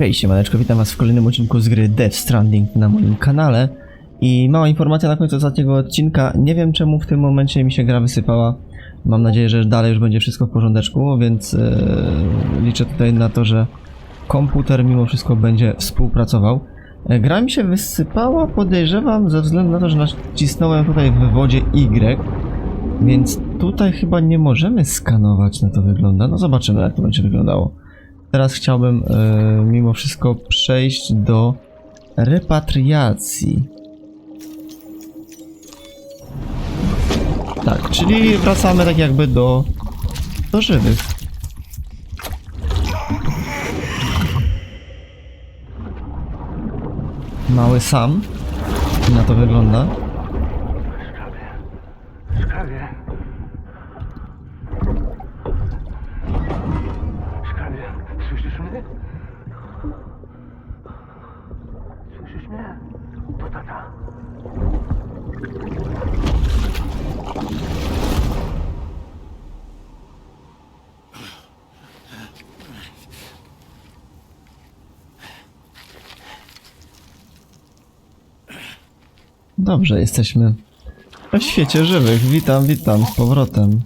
Hej, siemaneczko, witam was w kolejnym odcinku z gry Death Stranding na moim kanale. I mała informacja na końcu ostatniego odcinka. Nie wiem czemu w tym momencie mi się gra wysypała. Mam nadzieję, że dalej już będzie wszystko w porządeczku, więc e, liczę tutaj na to, że komputer mimo wszystko będzie współpracował. E, Gra mi się wysypała, podejrzewam, ze względu na to, że nacisnąłem tutaj w wywodzie Y. Więc tutaj chyba nie możemy skanować, na to wygląda. No zobaczymy, jak to będzie wyglądało. Teraz chciałbym e, mimo wszystko przejść do repatriacji. Tak, czyli wracamy tak jakby do, do żywych. Mały sam. Na to wygląda. Dobrze, jesteśmy w świecie żywych. Witam, witam z powrotem.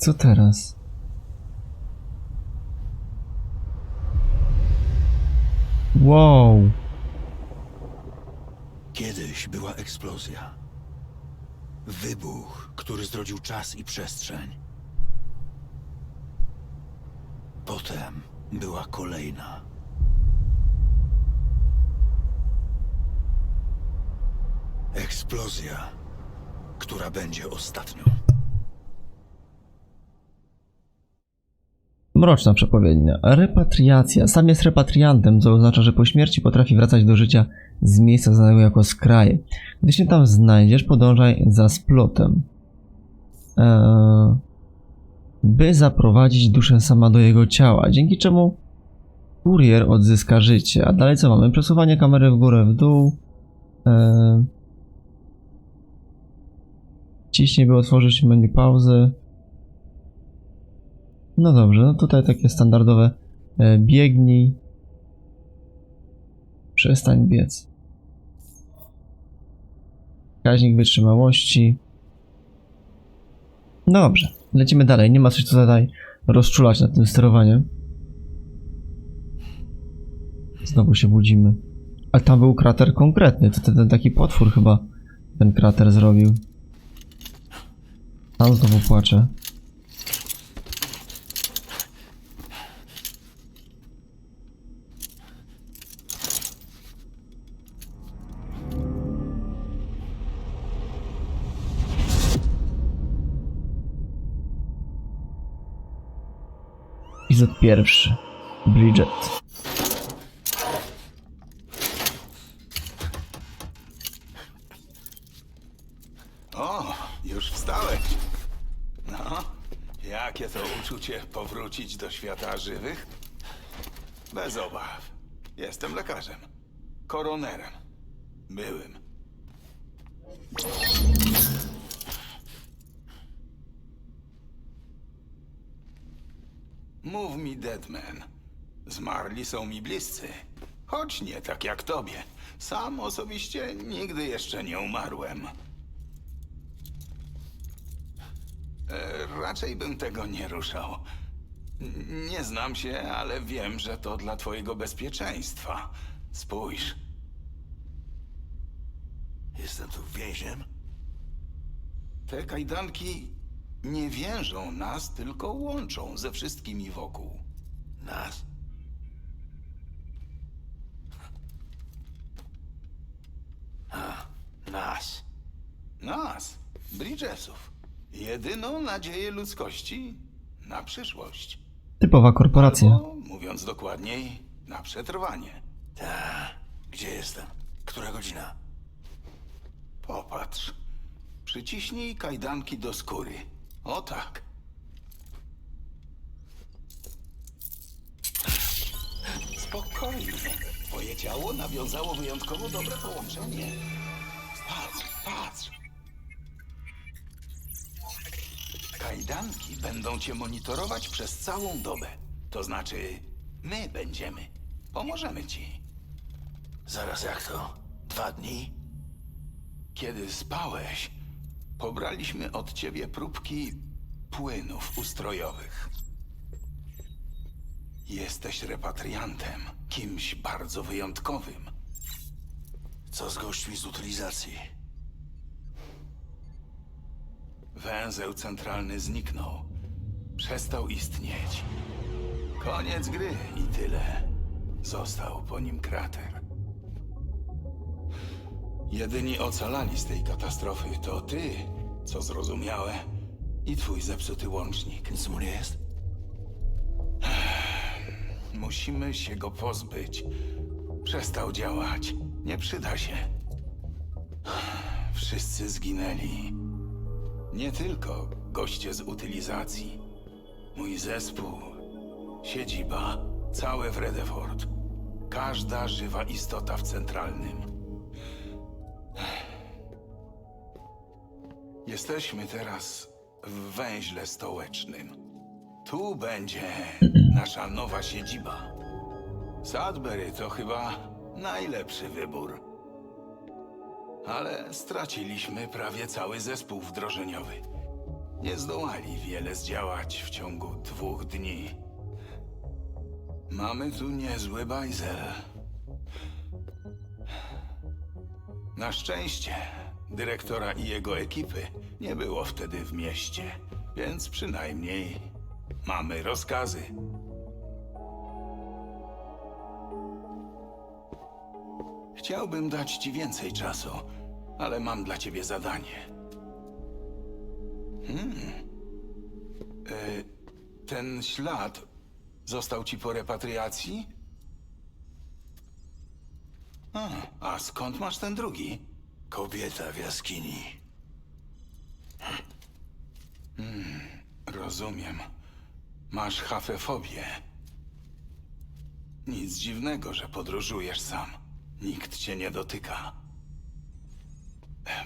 Co teraz? Wow. Kiedyś była eksplozja. Wybuch, który zrodził czas i przestrzeń. Potem była kolejna. Eksplozja, która będzie ostatnią. Mroczna przepowiednia. Repatriacja. Sam jest repatriantem, co oznacza, że po śmierci potrafi wracać do życia z miejsca znanego jako skraje. Gdy się tam znajdziesz, podążaj za splotem. Eee, by zaprowadzić duszę sama do jego ciała, dzięki czemu kurier odzyska życie. A dalej co mamy? Przesuwanie kamery w górę, w dół. Eee, ciśnij, by otworzyć menu pauzy. No dobrze, no tutaj takie standardowe e, biegnij. Przestań biec. Wskaźnik wytrzymałości. No dobrze, lecimy dalej. Nie ma coś co tutaj rozczulać nad tym sterowaniem. Znowu się budzimy. A tam był krater konkretny. To ten, ten taki potwór chyba ten krater zrobił. Tam znowu płacze. Pierwszy. Bridget. O, już wstałeś. No, jakie to uczucie powrócić do świata żywych? Bez obaw. Jestem lekarzem. Koronerem. Byłym. Mów mi, Deadman. Zmarli są mi bliscy. Choć nie tak jak tobie. Sam osobiście nigdy jeszcze nie umarłem. E, Raczej bym tego nie ruszał. N- Nie znam się, ale wiem, że to dla twojego bezpieczeństwa. Spójrz. Jestem tu więźniem? Te kajdanki nie więżą nas, tylko łączą ze wszystkimi wokół. Nas? A, nas. Nas, Bridgesów. Jedyną nadzieję ludzkości na przyszłość. Typowa korporacja. Albo, mówiąc dokładniej, na przetrwanie. Ta, gdzie jestem? Która godzina? Popatrz. Przyciśnij kajdanki do skóry. O tak. Spokojnie. Twoje ciało nawiązało wyjątkowo dobre połączenie. Patrz, patrz. Kajdanki będą cię monitorować przez całą dobę. To znaczy, my będziemy. Pomożemy ci. Zaraz jak to? Dwa dni? Kiedy spałeś, pobraliśmy od ciebie próbki płynów ustrojowych. Jesteś repatriantem, kimś bardzo wyjątkowym. Co z gośćmi z utylizacji? Węzeł centralny zniknął. Przestał istnieć. Koniec gry i tyle. Został po nim krater. Jedyni ocalali z tej katastrofy to ty, co zrozumiałe, i twój zepsuty łącznik. Nic mu nie jest? Musimy się go pozbyć. Przestał działać. Nie przyda się. Wszyscy zginęli. Nie tylko goście z utylizacji. Mój zespół, siedziba, całe Vredefort. Każda żywa istota w centralnym. Jesteśmy teraz w węźle stołecznym. Tu będzie nasza nowa siedziba. Sudbury to chyba najlepszy wybór. Ale straciliśmy prawie cały zespół wdrożeniowy. Nie zdołali wiele zdziałać w ciągu dwóch dni. Mamy tu niezły bajzel. Na szczęście dyrektora i jego ekipy nie było wtedy w mieście, więc przynajmniej mamy rozkazy. Chciałbym dać ci więcej czasu, ale mam dla ciebie zadanie. Hmm. E, ten ślad został ci po repatriacji? A, a skąd masz ten drugi? Kobieta w jaskini. Rozumiem. Masz hafefobię. Nic dziwnego, że podróżujesz sam. Nikt cię nie dotyka.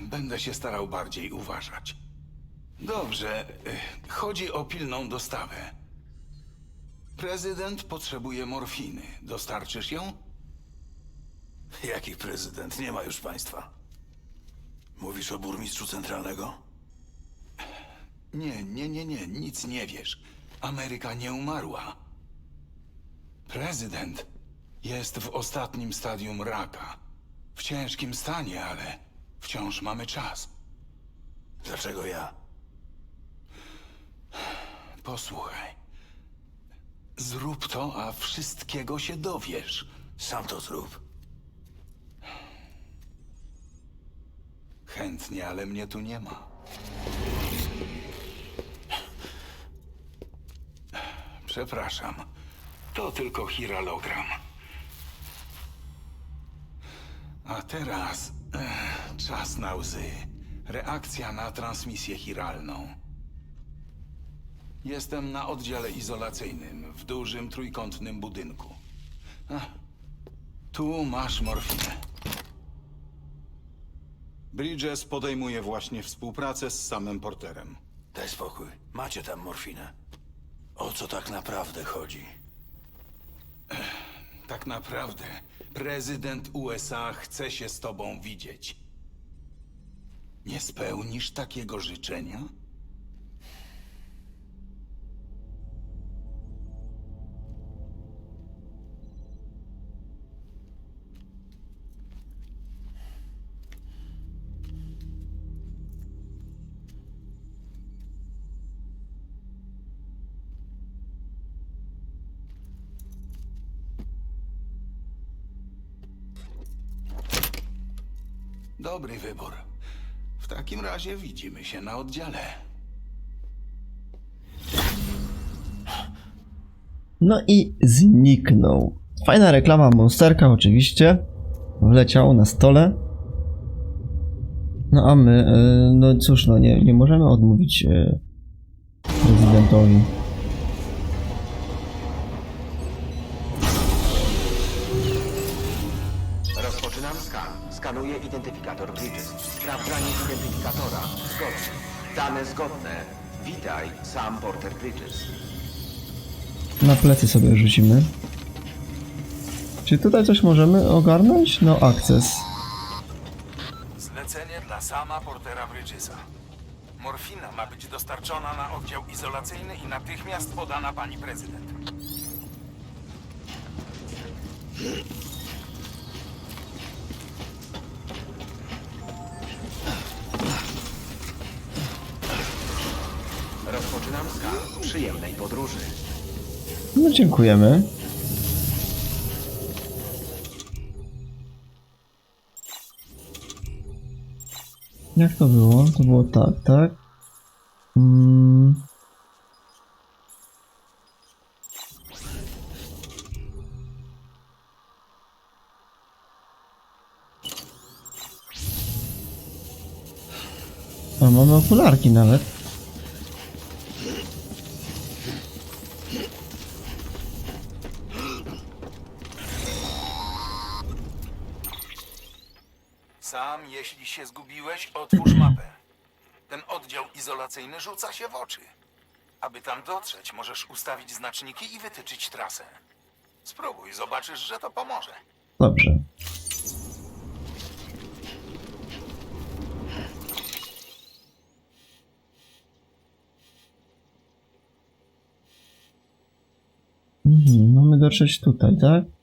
Będę się starał bardziej uważać. Dobrze, y, chodzi o pilną dostawę. Prezydent potrzebuje morfiny. Dostarczysz ją? Jaki prezydent? Nie ma już państwa. Mówisz o burmistrzu centralnego? Nie, nie, nie, nie, nic nie wiesz. Ameryka nie umarła. Prezydent jest w ostatnim stadium raka. W ciężkim stanie, ale wciąż mamy czas. Dlaczego ja? Posłuchaj. Zrób to, a wszystkiego się dowiesz. Sam to zrób. Chętnie, ale mnie tu nie ma. Przepraszam. To tylko chiralogram. A teraz eh, czas na łzy. Reakcja na transmisję chiralną. Jestem na oddziale izolacyjnym w dużym trójkątnym budynku. Tu masz morfinę. Bridges podejmuje właśnie współpracę z samym Porterem. Daj spokój. Macie tam morfinę. O co tak naprawdę chodzi? Tak naprawdę prezydent USA chce się z tobą widzieć. Nie spełnisz takiego życzenia? Dobry wybór. W takim razie widzimy się na oddziale. No i zniknął. Fajna reklama Monsterka oczywiście. Wleciał na stole. No a my, e, no cóż, no nie, nie możemy odmówić e, prezydentowi. Identyfikator Bridges. Sprawdzanie identyfikatora. Zgodne. Dane zgodne. Witaj, Sam Porter Bridges. Na plecy sobie rzucimy. Czy tutaj coś możemy ogarnąć? No, akces. Zlecenie dla sama Portera Bridgesa. Morfina ma być dostarczona na oddział izolacyjny i natychmiast podana pani prezydent. Przyjemnej podróży. No, dziękujemy. Jak to było? To było tak, tak? Mm. A mamy okularki nawet. Się zgubiłeś, otwórz mapę. Ten oddział izolacyjny rzuca się w oczy. Aby tam dotrzeć, możesz ustawić znaczniki i wytyczyć trasę. Spróbuj, zobaczysz, że to pomoże. Dobrze. Mhm, mamy dotrzeć tutaj, tak?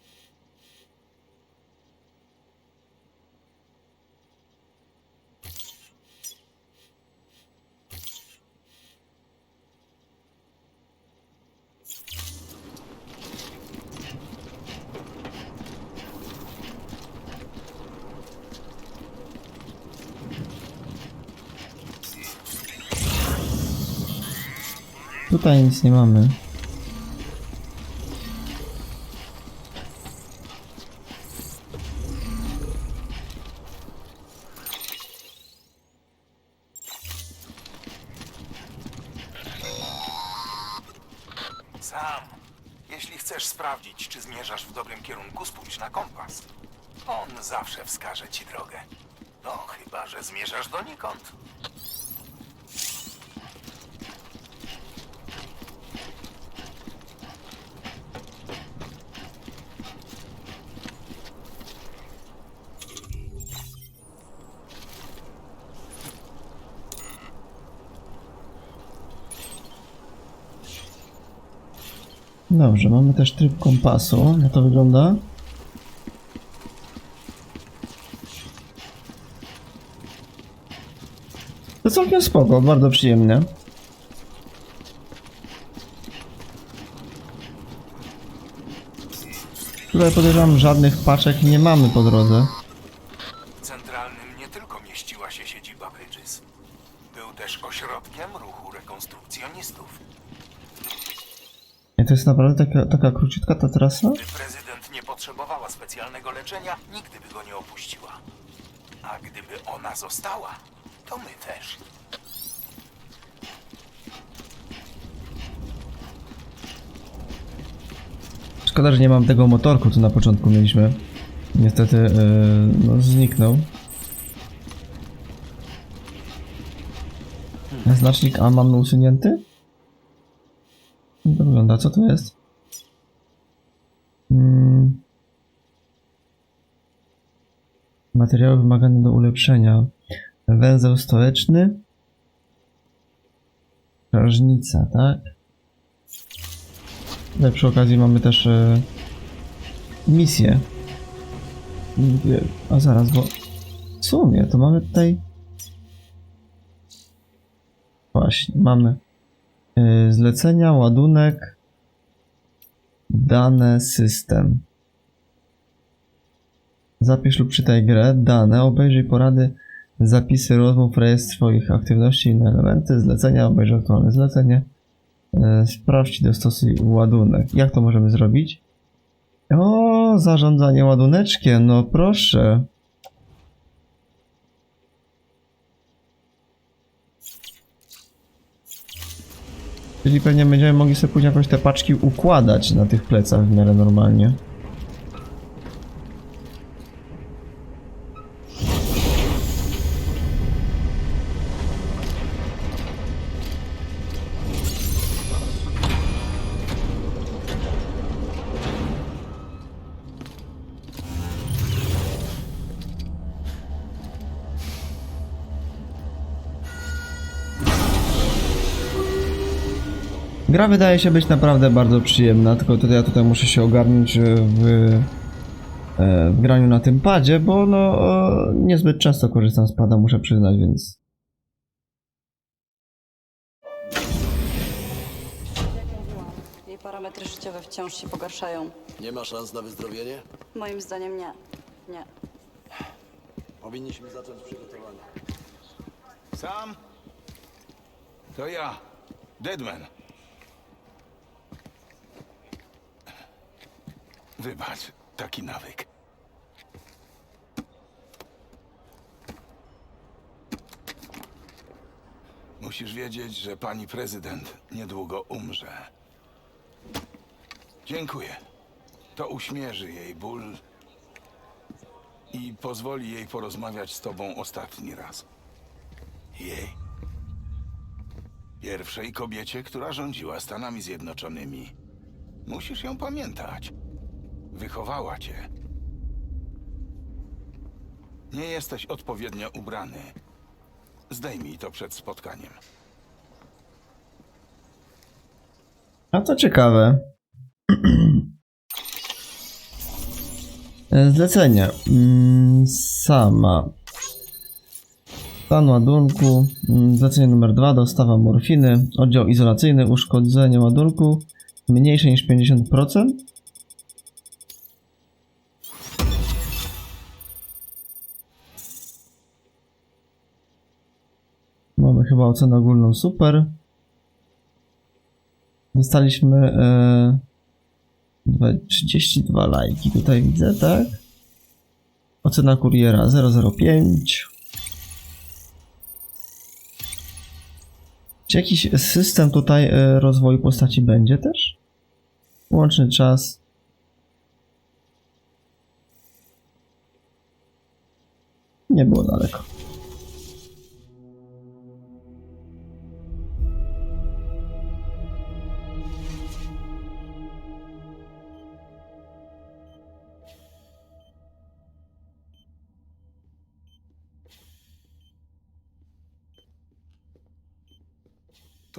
Tutaj nic nie mamy. Dobrze, mamy też tryb kompasu. Jak to wygląda? To całkiem spoko, bardzo przyjemnie. Tutaj podejrzewam żadnych paczek nie mamy po drodze. W centralnym nie tylko mieściła się siedziba Bridges. Był też ośrodkiem ruchu rekonstrukcjonistów. I to jest naprawdę taka, taka króciutka ta trasa? Gdy prezydent nie potrzebowała specjalnego leczenia, nigdy by go nie opuściła. A gdyby ona została, to my też. Szkoda, że nie mam tego motorku, co na początku mieliśmy. Niestety, yy, no, zniknął. Znacznik A mamy usunięty? To wygląda? Co to jest? Mm. Materiały wymagane do ulepszenia. Węzeł stołeczny. Strażnica, tak? Tutaj przy okazji mamy też e, misję. A zaraz, bo w sumie to mamy tutaj. Właśnie, mamy zlecenia, ładunek, dane, system. Zapisz lub czytaj grę, dane, obejrzyj porady, zapisy rozmów, rejestr swoich aktywności, inne elementy, zlecenia, obejrzyj aktualne zlecenie. E, Sprawdź dostosuj ładunek. Jak to możemy zrobić? O, zarządzanie ładuneczkiem, no proszę. Czyli pewnie będziemy mogli sobie później jakoś te paczki układać na tych plecach w miarę normalnie. Gra wydaje się być naprawdę bardzo przyjemna, tylko tutaj ja tutaj muszę się ogarnąć e, w, e, w graniu na tym padzie, bo no e, niezbyt często korzystam z pada, muszę przyznać, więc Jej parametry życiowe wciąż się pogarszają. Nie ma szans na wyzdrowienie? Moim zdaniem nie. Nie. Powinniśmy zacząć przygotowania. Sam? To ja, Deadman. Wybacz, taki nawyk. Musisz wiedzieć, że pani prezydent niedługo umrze. Dziękuję. To uśmierzy jej ból i pozwoli jej porozmawiać z tobą ostatni raz. Jej? Pierwszej kobiecie, która rządziła Stanami Zjednoczonymi. Musisz ją pamiętać. Wychowała cię. Nie jesteś odpowiednio ubrany. Zdejmij to przed spotkaniem. A co ciekawe. E, Zlecenie. Mm, Sama. Stan ładunku. Mm, Zlecenie numer 2. Dostawa morfiny. Oddział izolacyjny. Uszkodzenie ładunku. Mniejsze niż 50%. Chyba ocenę ogólną super. Dostaliśmy e, dwa- 32 lajki, tutaj widzę, tak? Ocena kuriera 005. Czy jakiś system tutaj e, rozwoju postaci będzie też? Łączny czas. Nie było daleko.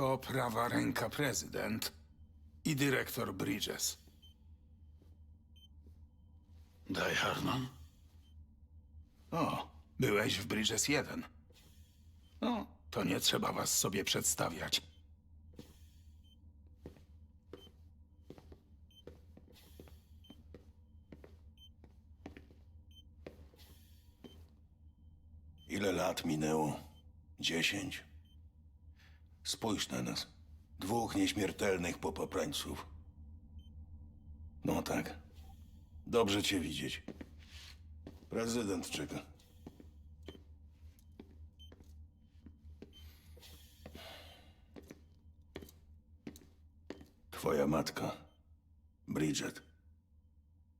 To prawa ręka prezydent i dyrektor Bridges. Daj Harnon? O, byłeś w Bridges 1. No, to nie trzeba was sobie przedstawiać. Ile lat minęło? Dziesięć? Spójrz na nas. Dwóch nieśmiertelnych popaprańców. No tak. Dobrze cię widzieć. Prezydent czeka. Twoja matka, Bridget,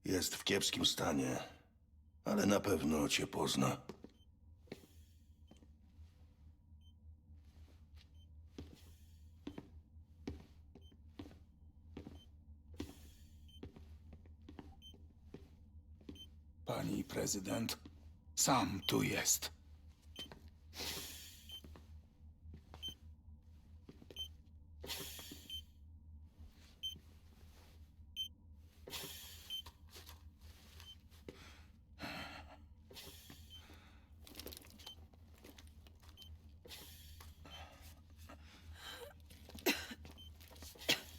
jest w kiepskim stanie, ale na pewno cię pozna. Pani prezydent, sam tu jest.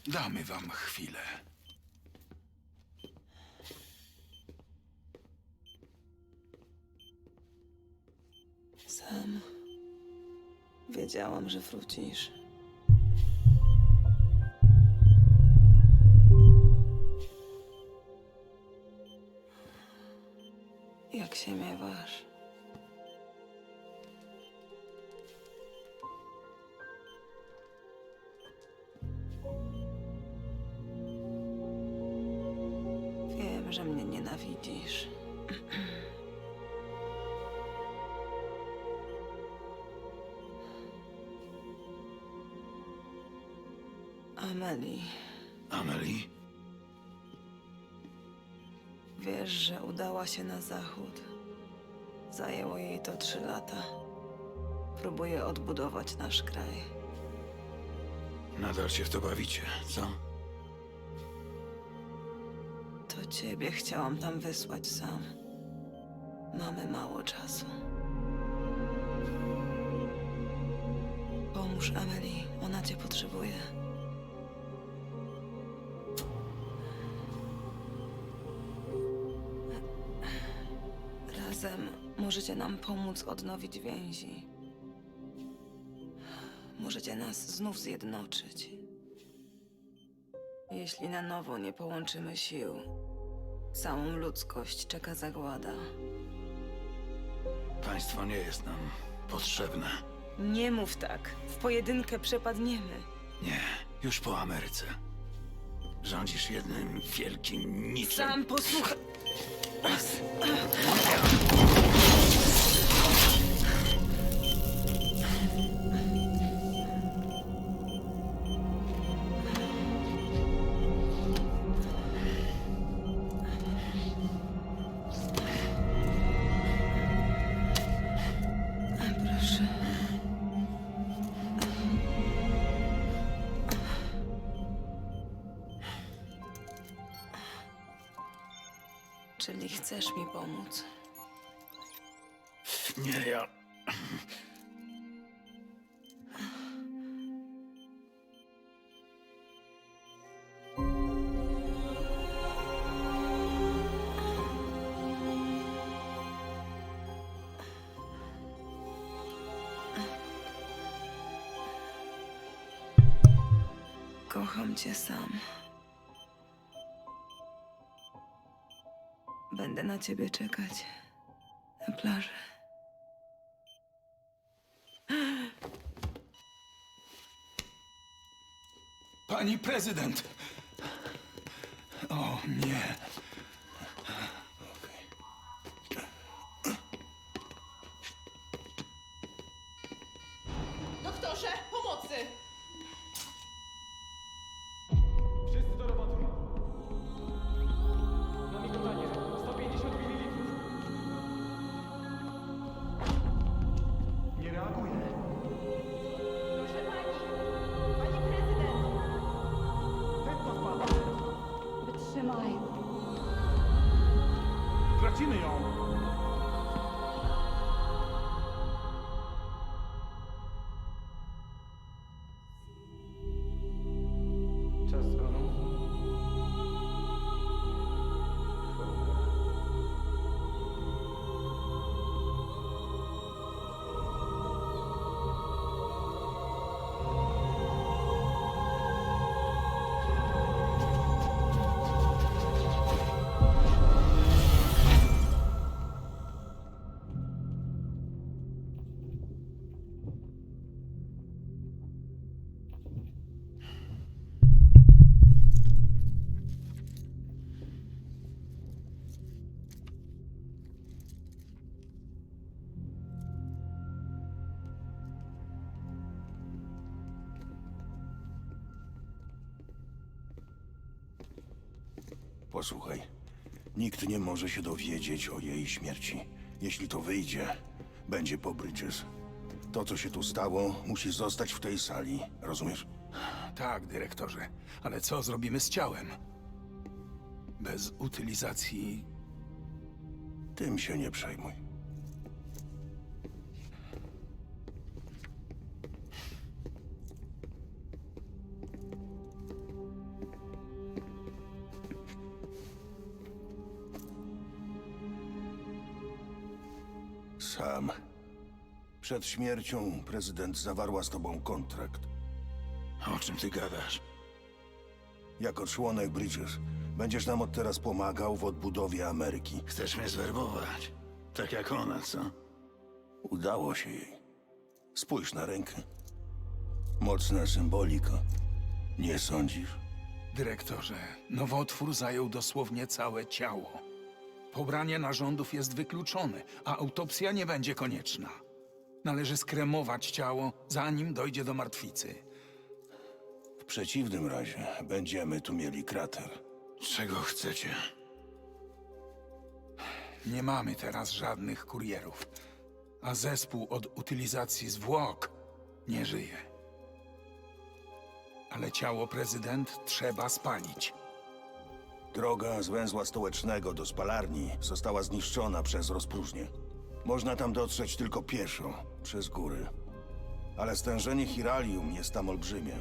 Damy wam chwilę. Wiedziałam, że wrócisz. Udała się na zachód. Zajęło jej to trzy lata. Próbuje odbudować nasz kraj. Nadal się w to bawicie, co? To ciebie chciałam tam wysłać sam. Mamy mało czasu. Pomóż Emily, ona cię potrzebuje. Razem możecie nam pomóc odnowić więzi. Możecie nas znów zjednoczyć. Jeśli na nowo nie połączymy sił, całą ludzkość czeka zagłada. Państwo nie jest nam potrzebne. Nie mów tak. W pojedynkę przepadniemy. Nie, już po Ameryce. Rządzisz jednym wielkim niczym. Sam posłuchaj. あす。Kocham cię sam. Będę na ciebie czekać na plaży. Pani prezydent! O nie. Posłuchaj. Nikt nie może się dowiedzieć o jej śmierci. Jeśli to wyjdzie, będzie po Bridges. To, co się tu stało, musi zostać w tej sali. Rozumiesz? Tak, dyrektorze. Ale co zrobimy z ciałem? Bez utylizacji Tym się nie przejmuj. Sam. Przed śmiercią prezydent zawarła z tobą kontrakt. O czym ty gadasz? Jako członek Bridges będziesz nam od teraz pomagał w odbudowie Ameryki. Chcesz mnie zwerbować? Tak jak ona, co? Udało się jej. Spójrz na rękę. Mocna symbolika. Nie sądzisz? Dyrektorze, nowotwór zajął dosłownie całe ciało. Pobranie narządów jest wykluczone, a autopsja nie będzie konieczna. Należy skremować ciało, zanim dojdzie do martwicy. W przeciwnym razie będziemy tu mieli krater. Czego chcecie? Nie mamy teraz żadnych kurierów, a zespół od utylizacji zwłok nie żyje. Ale ciało prezydent trzeba spalić. Droga z węzła stołecznego do spalarni została zniszczona przez rozpróżnię. Można tam dotrzeć tylko pieszo, przez góry. Ale stężenie Hiralium jest tam olbrzymie.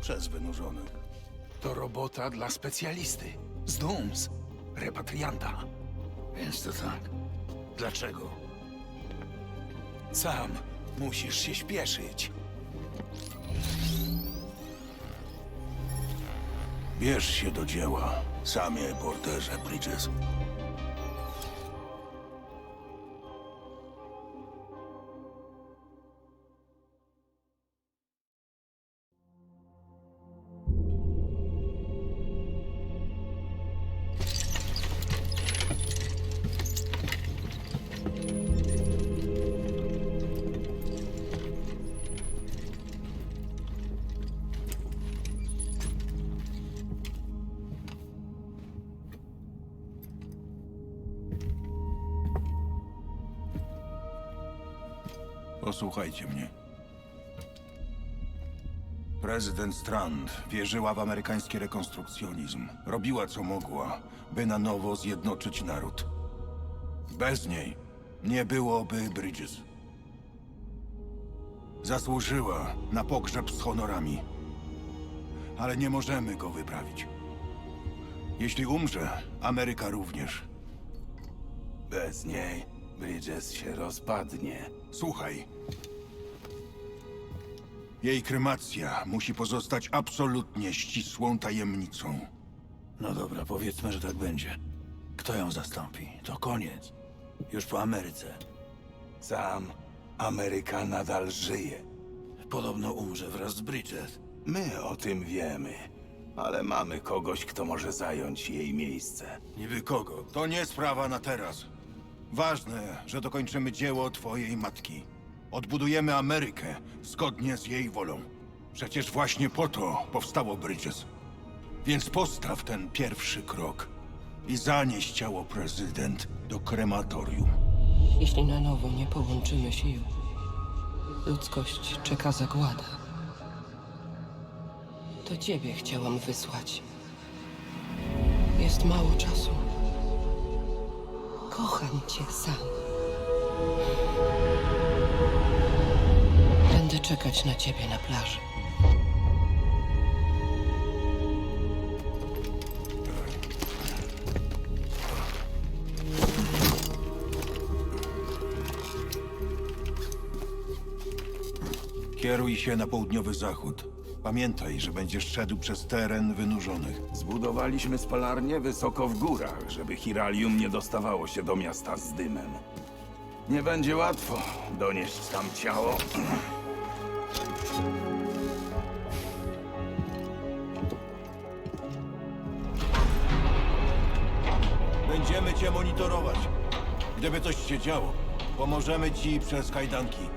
Przez wynurzonych. To robota dla specjalisty. Z Dooms, repatrianta. Więc to tak. Dlaczego? Sam musisz się śpieszyć. Bierz się do dzieła, samie porterze Bridges. Prezydent Strand wierzyła w amerykański rekonstrukcjonizm. Robiła co mogła, by na nowo zjednoczyć naród. Bez niej nie byłoby Bridges. Zasłużyła na pogrzeb z honorami. Ale nie możemy go wyprawić. Jeśli umrze, Ameryka również. Bez niej Bridges się rozpadnie. Słuchaj. Jej kremacja musi pozostać absolutnie ścisłą tajemnicą. No dobra, powiedzmy, że tak będzie. Kto ją zastąpi? To koniec. Już po Ameryce. Sam Ameryka nadal żyje. Podobno umrze wraz z Bridget. My o tym wiemy, ale mamy kogoś, kto może zająć jej miejsce. Niby kogo? To nie sprawa na teraz. Ważne, że dokończymy dzieło twojej matki. Odbudujemy Amerykę zgodnie z jej wolą. Przecież właśnie po to powstało Bridges. Więc postaw ten pierwszy krok i zanieś ciało prezydent do krematorium. Jeśli na nowo nie połączymy sił, ludzkość czeka zagłada. To ciebie chciałam wysłać. Jest mało czasu. Kocham cię sam. Będę czekać na ciebie na plaży. Kieruj się na południowy zachód. Pamiętaj, że będziesz szedł przez teren wynurzonych. Zbudowaliśmy spalarnię wysoko w górach, żeby Hiralium nie dostawało się do miasta z dymem. Nie będzie łatwo donieść tam ciało. Będziemy cię monitorować. Gdyby coś się działo, pomożemy ci przez kajdanki.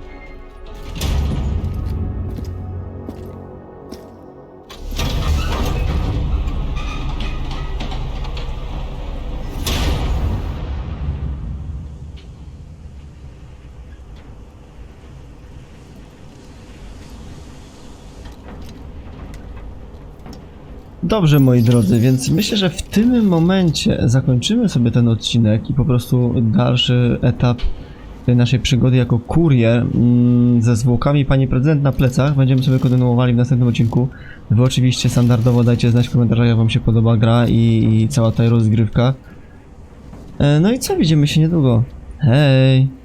Dobrze, moi drodzy, więc myślę, że w tym momencie zakończymy sobie ten odcinek i po prostu dalszy etap tej naszej przygody jako kurier mm, ze zwłokami pani prezydent na plecach będziemy sobie kontynuowali w następnym odcinku. Wy oczywiście standardowo dajcie znać w komentarzach, jak wam się podoba gra i, i cała ta rozgrywka. E, No i co, widzimy się niedługo. Hej!